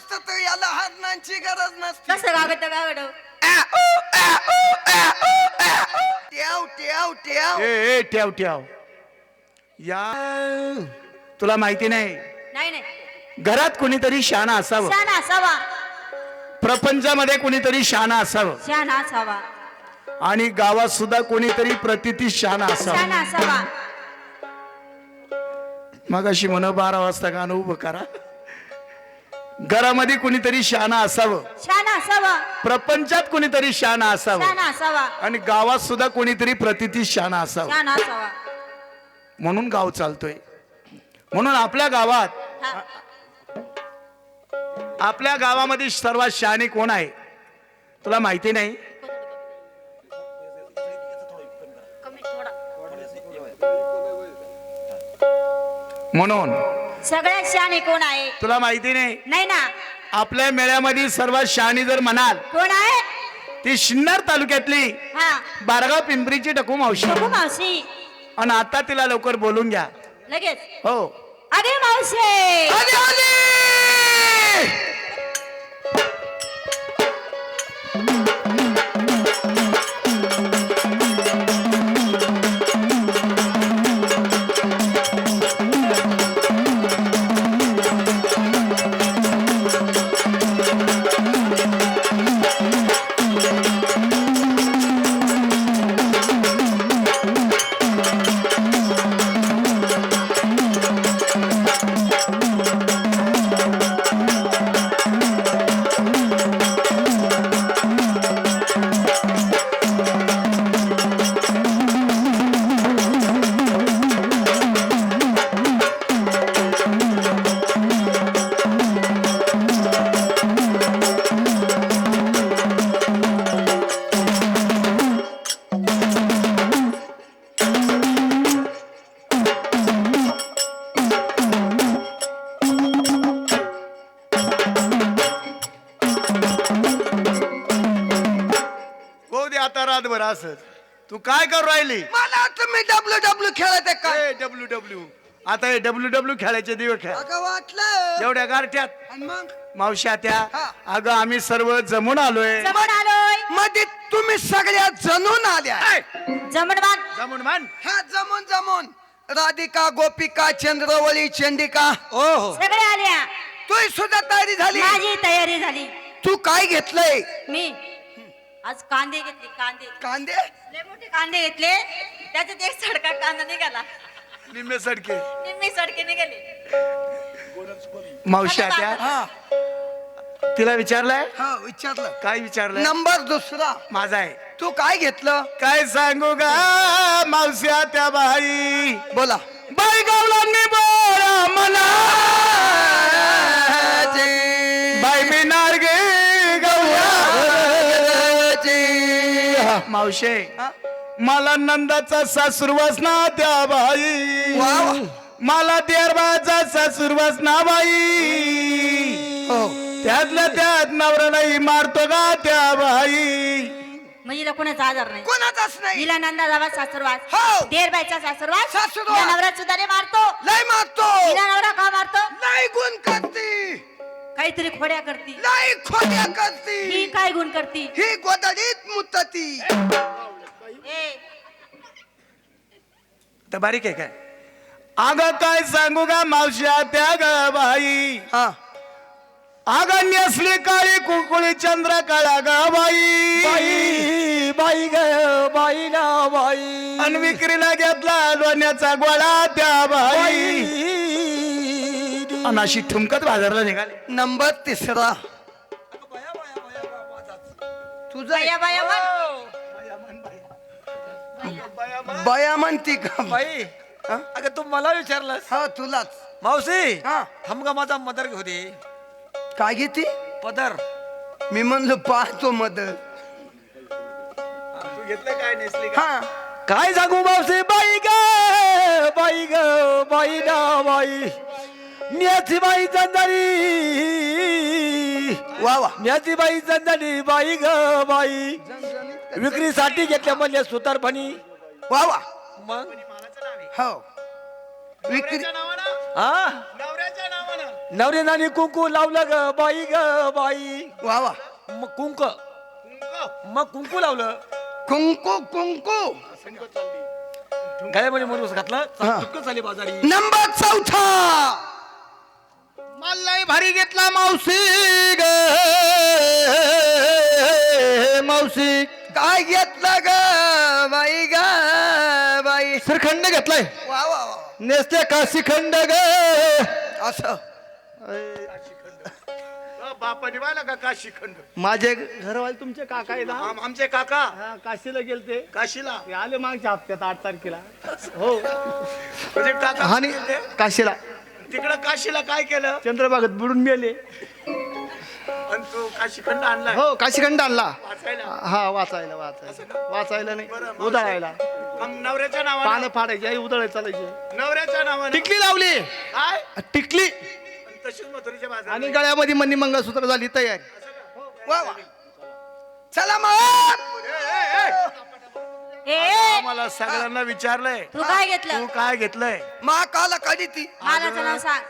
असतं तर याला हरणांची गरज नसते. कसं गागड? ट्याव ट्याव ट्याव ए ए ठेव ठेव या तुला माहिती नाही. नाही नाही. घरात कोणीतरी शाना असावं. शहाणा असावा. प्रपंचामध्ये कोणीतरी शाना असावं. शहाणा असावा. आणि गावात सुद्धा कोणीतरी प्रतिती शाना असावं. शहाणा असावा. मग अशी म्हण बारा वाजता गाणं उभं करा. घरामध्ये कोणीतरी शाना असावं. शहाणा असावा. प्रपंचात कोणीतरी शाना असावं. असावा. आणि गावात सुद्धा कोणीतरी प्रतिती शाना असावं. म्हणून गाव चालतोय. म्हणून आपल्या गावात हा. आपल्या गावामध्ये सर्वात शहाणे कोण आहे? तुला माहिती नाही? कमी थोडा. म्हणून सगळ्यात शहाणे कोण आहे? तुला माहिती नाही? नाही ना. आपल्या मेळ्यामध्ये सर्वात शहाणी जर म्हणाल कोण आहे? ती शिन्नर तालुक्यातली हा. बारगाव पिंपरीची टकू मावशी. बघू मावशी. आणि आता तिला लवकर बोलून घ्या. लगेच. हो. अगे मावशी. करू राहिली. मला तुम्ही डब्ल्यू डब्ल्यू खेळत आहे काय डब्ल्यू डब्ल्यू आता हे डब्ल्यू डब्ल्यू खेळायचे दिवस खेळ. अगं वाटलं. एवढ्या गारठ्यात. आणि मग? मावश्या त्या हा. अगं आम्ही सर्व जमून आलोय. जमून आलोय. मध्ये तुम्ही सगळ्या जणून आल्या. जमण बाग जमून मान. हा जमून जमून. राधिका गोपिका चंद्रवळी चंडिका. ओ हो. सगळे आल्या. तू सुद्धा तयारी झाली? माझी तयारी झाली. तू काय घेतलंय? मी आज कांदे घेतले कांदे. कांदे? लय मोठे कांदे घेतले. त्याच्यात एक सडका कांदा निघाला. निम्मे सडके. निम्मी सडके निघाले. मावश्या त्या हा. तिला विचारलंय? हा विचारलं. काय विचारलंय? नंबर दुसरा. माझा आहे. तू काय घेतलं? काय सांगू गा मावश्या त्या बाई? बोला. बाई बोला म्हणा बाई मावशे? मला नंदाचा सासूरवास ना त्या बाई. मला देरबाचा सासूरवास ना बाई. हो. त्यातल्या त्यात नवरा नाही मारतो का त्या बाई. म्हणजे हिला कोणाचा आजार नाही? कोणाचाच नाही. हिला नंदा जावा सासरवास हो. देरबाईचा सासरवास सासरवास. हिला नवरा सुद्धा मारतो. लय मारतो. हिला नवरा का मारतो? लय गुण करती. काहीतरी खोड्या करती. लय खोट्या ही करती काय गुण करती? ही गोदडीत मुतती. ए. तर बारीक आहे काय? अग काय सांगू का मावश्या त्या ग बाई हा. अगण्य असली काळी कुकुळी चंद्र काळा ग बाई. बाई बाई ग बाई ना बाई अन विक्रीला घेतला लोण्याचा गोळा त्या बाई. बाई अन अशी ठुमकत बाजारला निघाली. नंबर तिसरा. तुझा बाया बाया म्हण. बया म्हणती का बाई? अगं तू मला विचारलंस. हा तुलाच. मावशी हा. थांब का माझा मदर घेऊ दे काय घेती पदर मी म्हणलो पाहतो मदत तू घेतलं काय नेसली हा. काय सांगू मावशी? बाई ग बाई ग बाई ना बाई. न्याची बाई चंदनी वा वा. न्याची बाई चंदनी बाई ग बाई. विक्रीसाठी घेतल्या म्हणजे सुतारपणी वा वा. मग? हो. विक्री हा नवऱ्याच्या नावानं. नवऱ्याने कुंकू लावलं ग बाई ग बाई. वा वा. मग कुंक. मग कुंकू लावलं. कुंकू कुंकू. गळ्यामध्ये म्हणून घातलं. हा. झाली बाजारी. नंबर चौथा. मल्लाई भारी घेतला मावशी ग. मावशी. काय घेतलं ग बाई ग बाई? श्रीखंड घेतलाय. वा वा वा. नेसते काशीखंड ग. असं. बापाने पाहिला का काशीखंड माझे घरवाले तुमचे काका आहे ना आमचे काका. हा, काशीला गेलते. काशीला? ते आले मागच्या हप्त्यात आठ तारखेला. हो. म्हणजे काका आणि काशीला. तिकडं काशीला काय केलं? चंद्रबागत बुडून आणि तू काशीखंड आणलाय. हो काशीखंड आणला. वाचायला? हा वाचायला वाचायला. वाचायला नाही. मावशी. उधळायला. मग नवऱ्याच्या पानं नावानं फाडायची. आणि उधळायला चालायचे. नवऱ्याच्या नावानं? टिकली लावली. काय? टिकली. आणि तशीच मथुरीच्या बाजार आणि गळ्यामध्ये मनी मंगळसूत्र झाली तयार. वा वा. चला मग. मला सगळ्यांना विचारलंय. तू काय घेतलं? तू काय घेतलंय? मा काला कधी ती. मालाचं नाव सांग.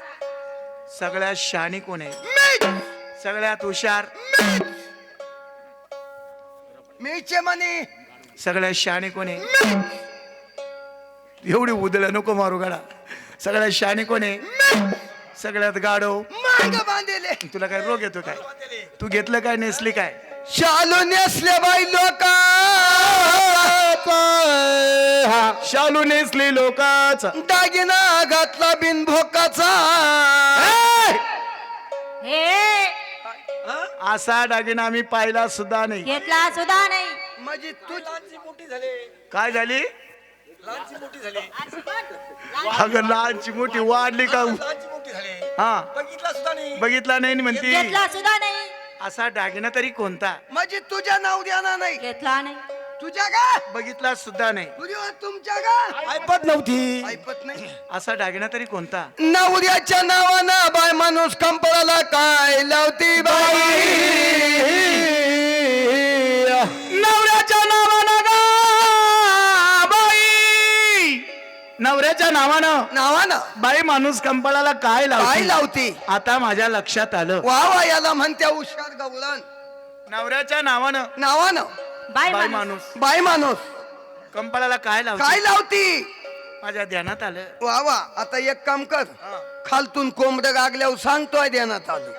सगळ्यात शाणी कोण आहे? मीच सगळ्यात हुशार? मीचे म्हणे सगळ्यात शाणे कोण आहे? एवढी उदळ नको मारू गाडा. सगळ्यात शाणे कोण आहे? सगळ्यात गाडव माग बांधले तुला काय रोग येतो काय? तू घेतलं काय नेसली काय? शालू नेसले बाई लोक! शालू नेसली लोकाच दागिना घातला बिनभोकाचा. हे! असा दागिना आम्ही पाहिला सुद्धा नाही. घेतला सुद्धा नाही. म्हणजे तू मोठी झाली. काय झाली? लहानची मोठी झाली. अगं लहानची मोठी वाढली का? लहानची मोठी झाली. हा. बघितला सुद्धा नाही. बघितला नाही नि म्हणती. घेतला सुद्धा नाही. असा दागिना तरी कोणता? म्हणजे तुझ्या नाव द्याना नाही. घेतला नाही. तुझ्या का बघितला सुद्धा नाही. तुमच्या का ऐपत नव्हती. ऐपत नाही. असा दागिना तरी कोणता? नवऱ्याच्या नावानं बाय माणूस कंपळाला काय लावती बाई? नवऱ्याच्या नावानं गा बाई. नवऱ्याच्या नावानं? नावानं. बाई माणूस कंपळाला काय काय लावती? लावती आता माझ्या लक्षात आलं. वा वा याला म्हणत्या हुशार गवळण. नवऱ्याच्या नावानं? नावानं. बाय बाई माणूस. माणूस. बाय माणूस. कंपळाला काय लावती काय लावती? माझ्या ध्यानात आलं. वा वा. आता एक काम कर. खालतून कोंबड गागल्यावर सांगतोय देण्यात आलं.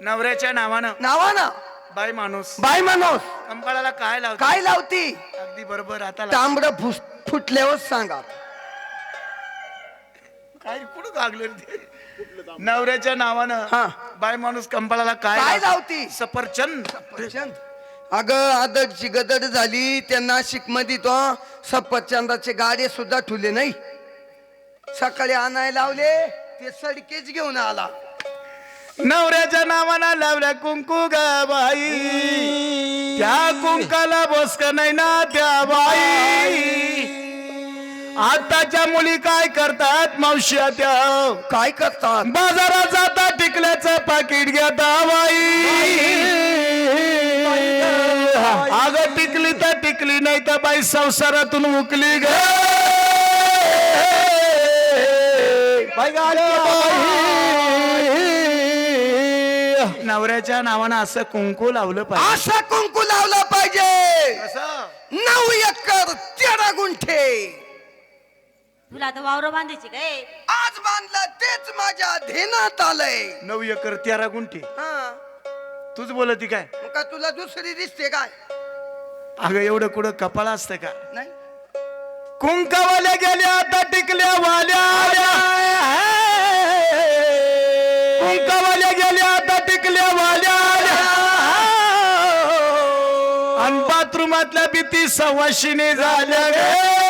नवऱ्याच्या नावानं. नावानं? बाई माणूस. बाय माणूस. कंपळाला काय लावती काय लावती? अगदी बरोबर आता ला- तांबड फुटल्यावर सांगा. काय कुठं लागले रे ते? नवऱ्याच्या नावानं हा. बाई माणूस कंपळाला काय काय लावती? सफरचंद. सफरचंद. अगं आदरची गदड झाली त्या नाशिकमध्ये तो सफरचंदाचे गाडे सुद्धा ठुले नाही. सकाळी आणायला लावले ते सडकेच घेऊन आला. नवऱ्याच्या नावानं लावल्या कुंकू ग बाई. त्या कुंकाला बसक नाही ना त्या बाई. आताच्या मुली काय करतात मावश्या त्या काय करतात? बाजारात जाता टिकल्याचं पाकिट घेता बाई. अगं टिकली तर टिकली नाही तर बाई संसारातून उकली ग. नवऱ्याच्या नावानं असं कुंकू लावलं पाहिजे. असं कुंकू लावला पाहिजे. कसं? नऊ एकर तेरा गुंठे. तुला तर वावर बांधायची काय आज बांधलं तेच माझ्या ध्येनात आलंय. नऊ एकर तेरा गुंठे. हा. तूच बोलती काय? मग का तुला दुसरी दिसते काय? अगं एवढं कुठं कपाळ असतं का? नाही. कुंकावाल्या गेल्या आता टिकल्या वाल्या आल्या. कुंकावाल्या गेल्या आता टिकल्या वाल्या आल्या. आणि बाथरूमातल्या भीती सवाशिनी झाल्या गे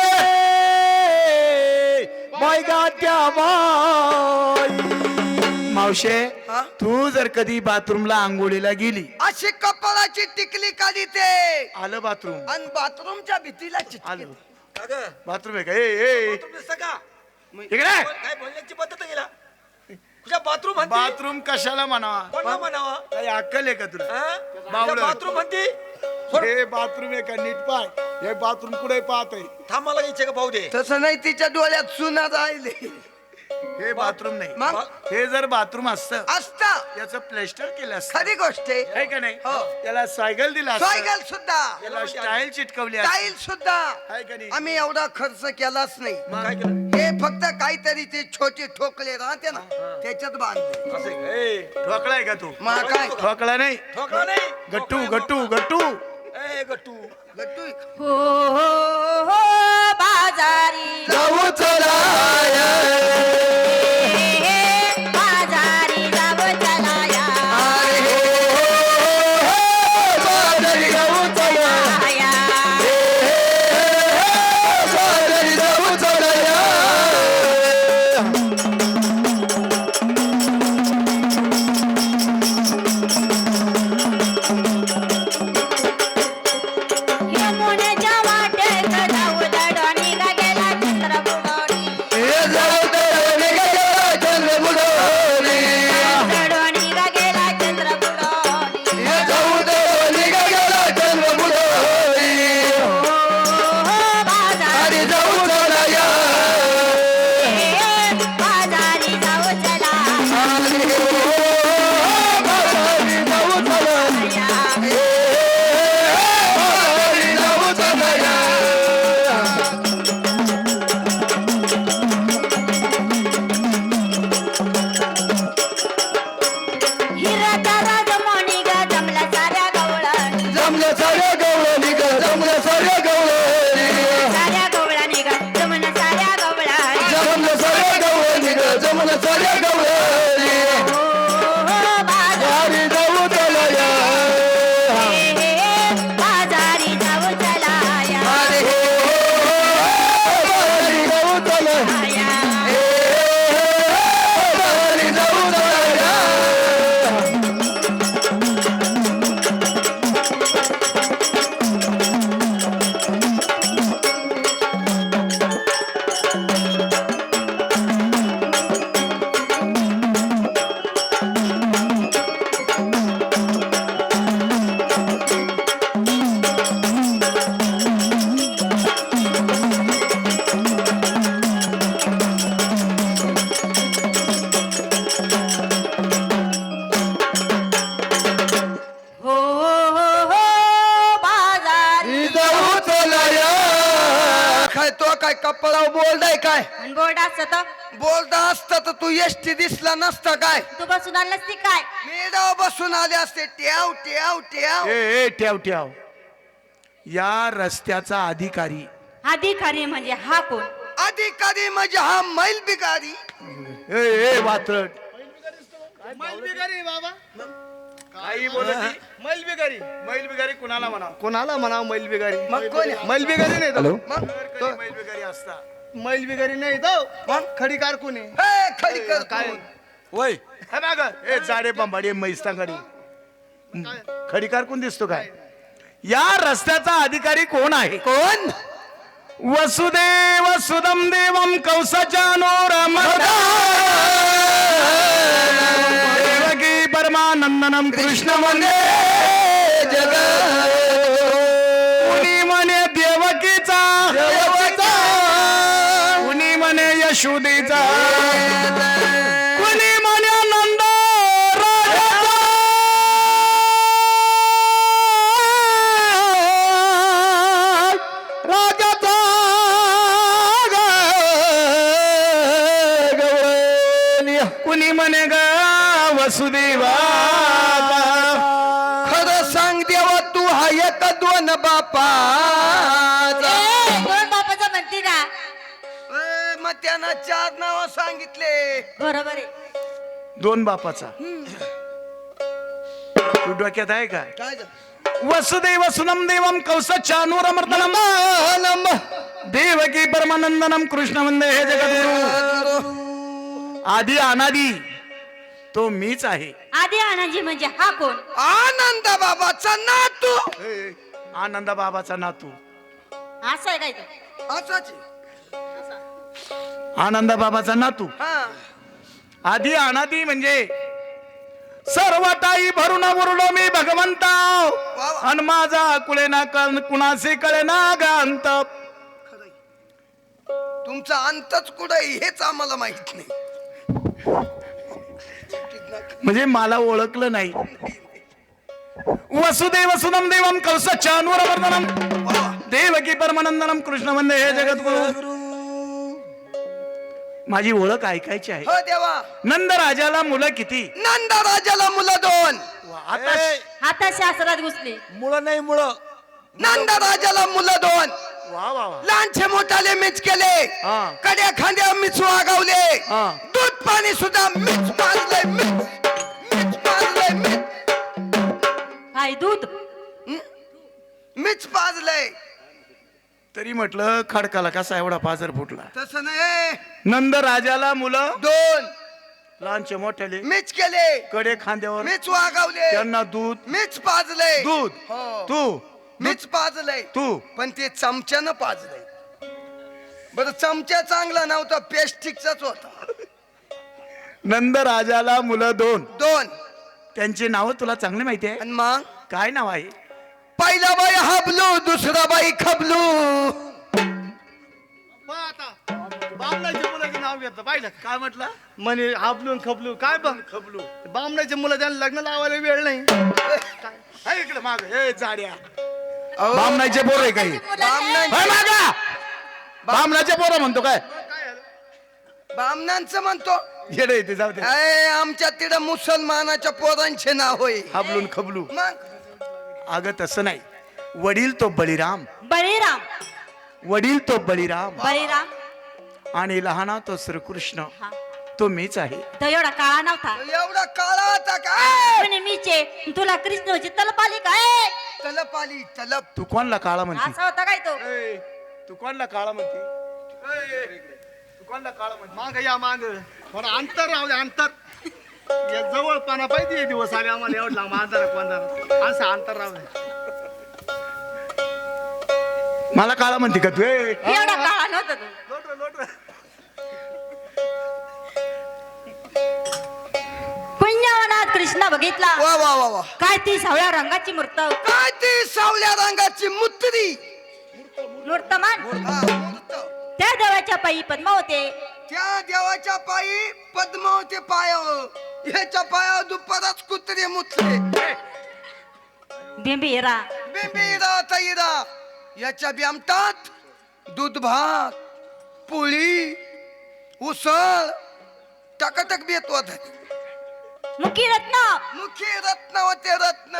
बाय गात्या बाई मावशे हा? तू जर कधी बाथरूमला आंघोळीला गेली. अशी कपाळाची टिकली काढी ते आलं बाथरूम. आणि बाथरूमच्या भीतीला चिटकी आलं. बाथरूम आहे का? ए ए. इकडे. काय बोलण्याची पद्धत आहे गेला तुझ्या बाथरूम म्हणती? बाथरूम कशाला म्हणावा? कोणाला म्हणावा? काही अक्कल आहे का तुला? बावळट. बाथरूम म्हणती? हे बाथरूम आहे का? नीट पाय. हे बाथरूम कुठे पाहत? आहे थांब मला इच्छा का पाहू दे. तसं नाही तिच्या डोळ्यात सुना राहिले. हे बाथरूम नाही. मग? हे जर बाथरूम असतं असता. याचं प्लॅस्टर केलं असतं. खरी गोष्ट आहे. आहे का नाही? हो. त्याला सायकल दिला सायकल सुद्धा. त्याला स्टाईल चिटकवली असती. टाईल सुद्धा. आहे का नाही? आम्ही एवढा खर्च केलाच नाही. मग? काय केलं? हे फक्त काहीतरी ते छोटे ठोकले राहते ना त्याच्यात बांधले. ठोकलाय का तू? मग काय? ठोकला नाही. ठोकला नाही. गट्टू गट्टू गट्टू. ए गट्टू. हो हो हो बाजारी. जाऊ चला असत बोलता असता तर तू एसटी दिसला नसता काय? तू बसून आलास ती काय? मेडाव बसून आले असते. ट्याव ट्याव ट्याव ए ए ठेव ठेव. या रस्त्याचा अधिकारी. अधिकारी म्हणजे हा कोण? अधिकारी म्हणजे हा मैल बिकारी ए ए वात्रट मैल बिगारी बाबा. काही बोलत नाही. मैल बिगारी मैल बिगारी कुणाला म्हणा कोणाला म्हणा मैल बिगारी मग कोण? मैल बिगारी नाही हॅलो? मग? मैल बिगारी असता? मैल बिगारी नाही तो मग खडी कारकून आहे हे खडी कर काय? वय. हे ना ग ए जाडे बंबाडी मैस्तांगडी खडीकार कोण दिसतो काय? या रस्त्याचा अधिकारी कोण आहे? कोण? वसुदेव सुदम देवम कौसचानोरम देवकी परमानंदनम कृष्ण वंदे म्हणे यशोदेचा त्यांना चार नाव सांगितले. बरोबर आहे. दोन बापाचा. तू डोक्यात आहे का? काय वसुदेव सुनम देवम कौसचानूरमर्दनम देवकी परमानंदनम कृष्ण वंदे हे जगद्गुरु. आधी अनादी तो मीच आहे. आधी आनंदजी म्हणजे हा कोण? आनंद बाबाचा नातू. आनंदा बाबाचा नातू. असं आहे काय ते? असाच आहे. आनंदा बाबाचा नातू. आधी अनादी म्हणजे सर्व टाई भरून उरलो मी भगवंता. आणि माझा कुळे ना कण कुणाचे कळे ना गांत. तुमचा अंतच कुठं हेच आम्हाला माहीत नाही. म्हणजे मला ओळखलं नाही. वसुदेव सुनम देवम कौस चानूरवर्धनम देवकी परमानंदनम कृष्ण वंदे हे जगद्गुरु. माझी ओळख ऐकायची आहे. हो देवा. नंद राजाला मुलं किती? नंदा राजाला मुलं दोन. आता आता शास्त्रात घुसले. मुळं नाही मुळं नंदा राजाला मुलं दोन. वा वा वा. लहानचे मोठाले मीच केले. हा. कड्या खांद्या मीच वागवले. हा. दूध पाणी सुद्धा मीच पाजलंय मीच मीच पाजलंय मीच. काय दूध? मीच पाजलंय. तरी म्हटलं खडकाला कसा एवढा पाजर फुटला? तसं नाही. नंद राजाला मुलं दोन. लहानचे मोठ्याले मीच केले. कडे खांद्यावर. मीच वागवले. त्यांना दूध. मीच पाजलंय. दूध. हो. तू. मीच पाजलंय. तू. पण ते चमच्यानं पाजलंय. बर चमचा चांगला नव्हता पेस्टिकचाच होता. नंद राजाला मुलं दोन. दोन. त्यांची नाव तुला चांगली माहिती आहे? आणि मग? काय नाव आहे? पहिला बाई हबलू दुसरा बाई खबलू. बामणाच्या मुलाचं नाव घेतलं पाहिलं का? काय म्हटलं? म्हणे हाबलून खबलू काय बघ खबलू. बामणाच्या मुलं त्याला लग्न लावायला वेळ नाही. इकडे माग. हे जाड्या. बामणाचे पोर आहे काही. बामणांचे- होय मागा! बामणाचे पोरं म्हणतो काय? बामणांचं म्हणतो. येडे ते जाऊ दे. अय, आमच्या तिथं मुसलमानाच्या पोरांचे नाव होय हाबलून खबलू. मग? अगं तसं नाही. वडील तो बळीराम. बळीराम. वडील तो बळीराम. बळीराम. आणि लहाना तो श्रीकृष्ण. हा. तो मीच आहे. तो एवढा काळा नव्हता. एवढा काळा होता काय म्हणे मीचे तुला कृष्णाची तलप आली काय तलप आली तलप. तू कोणला काळा म्हणते? असा होता काय तो? ए, तू कोणला काळा म्हणते? ए, तू कोणला काळा म्हणते? माग या माग. थोडं अंतर राहू दे अंतर. या जवळपणा पाहिजे हे दिवस आले आम्हाला एवढं लांब अंतर कोणता असं अंतर राहू दे मला काळा म्हणते का तू? ए, एवढा काळा नव्हता तो. लोट रे, लोट रे. पुण्यवनात कृष्ण बघितला. वा वा वा वा. काय ती सावळ्या रंगाची मूर्त? काय ती सावल्या रंगाची मुत्री मूर्तमान. हा, मूर्त. त्या देवाच्या पायी पद्मा होते. त्या देवाच्या पायी पद्मावती पायावर. ह्याच्या पायावर दुपारच कुत्रे मुतले. बिंबी हिरा बिंबिरा तैरा याच्या ब्यामटात दूध भात पोळी उसळ टकटक बेत होत मुखी रत्न. मुखी रत्न होते रत्न.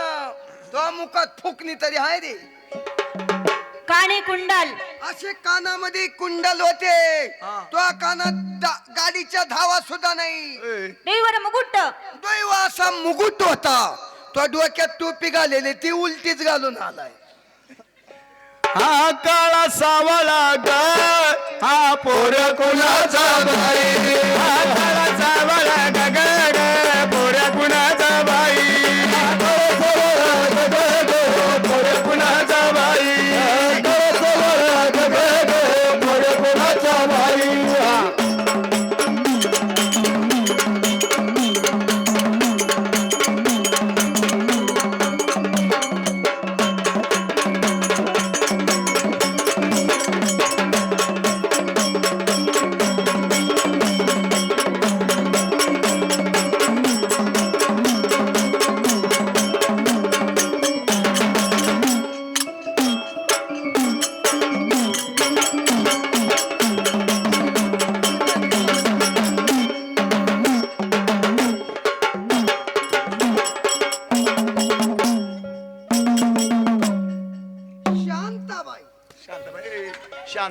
तो मुखात फुकणी तरी आहे रे. काणे कुंडल. असे कानामध्ये कुंडल होते. तो कानात दा- गाडीच्या धावा सुद्धा नाही. देवीवर मुकुट. दैव असा मुकुट होता. तो डोक्यात टोपी घालेली ती उलटीच घालून आलाय. हा काळा सावळा ग हा पोर कुणाचा भाई? हा काळा सावळा ग,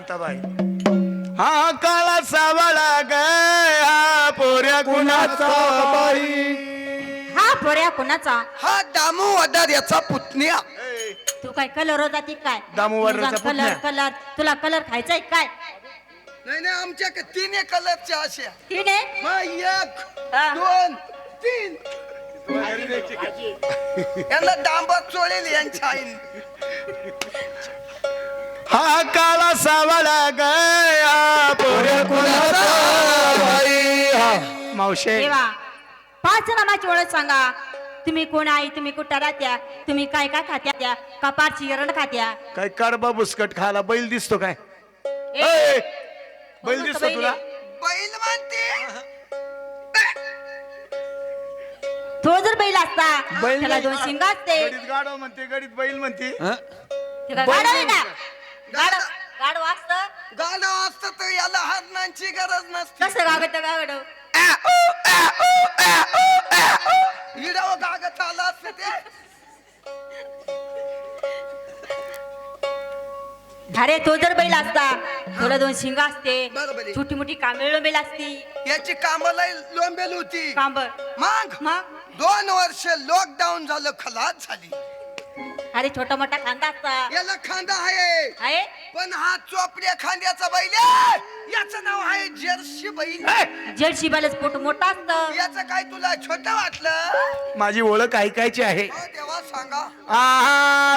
शांताबाई. हा काळा सावळा ग हा पोऱ्या कुणाचा बाई? हा पोऱ्या कुणाचा? हा दामू वदार याचा पुतण्या. तू काय कलर जाती काय? दामोदराचा कलर पुतण्या. कलर तुला कलर खायचाय काय? नाही नाही आमच्या तीन कलरच्या अशा. तिने? मग एक हा. दोन तीन. यांना डांबर चोळेल यांच्या आईने. हा काळा पोऱ्या कुणाचा हा. मावशे. देवा पाच नामाची ओळख सांगा. तुम्ही कोण आई तुम्ही कुठं राहत्या? तुम्ही काय काय खात्या? त्या का पारची एरड खात्या? काय कडबा बुसकट खायला बैल दिसतो काय? ए, ए, बैल दिसतो बैल? तुला? बैल म्हणते. तो जर बैल असता बैल त्याला नाही. दोन शिंग असते. गडीत गाडव म्हणते गडीत बैल म्हणते. आहे का गाढव गाढव असतं गाणं असतं तर याला हरणांची गरज नसते. कसं गागत हिराव गागत आला असतं ते. अरे तो जर बैल असता थोडं दोन शिंग असते बरोबर आहे. छोटी मोठी कामिळ बैल असती. याची कामाला लोंबेल होती. कांबर मग? मग? दोन वर्ष लॉकडाऊन झालं खलास झाली. अरे छोटा मोठा खांदा असता. याला खांदा आहे. आहे? पण हा चोपड्या खांद्याचा बैल आहे. याचं नाव आहे जर्सी बैल. जड शिबालाच पोट मोठा असतं. याचं काय तुला छोट वाटलं? माझी ओळख ऐकायची आहे. हो देवा सांगा. आ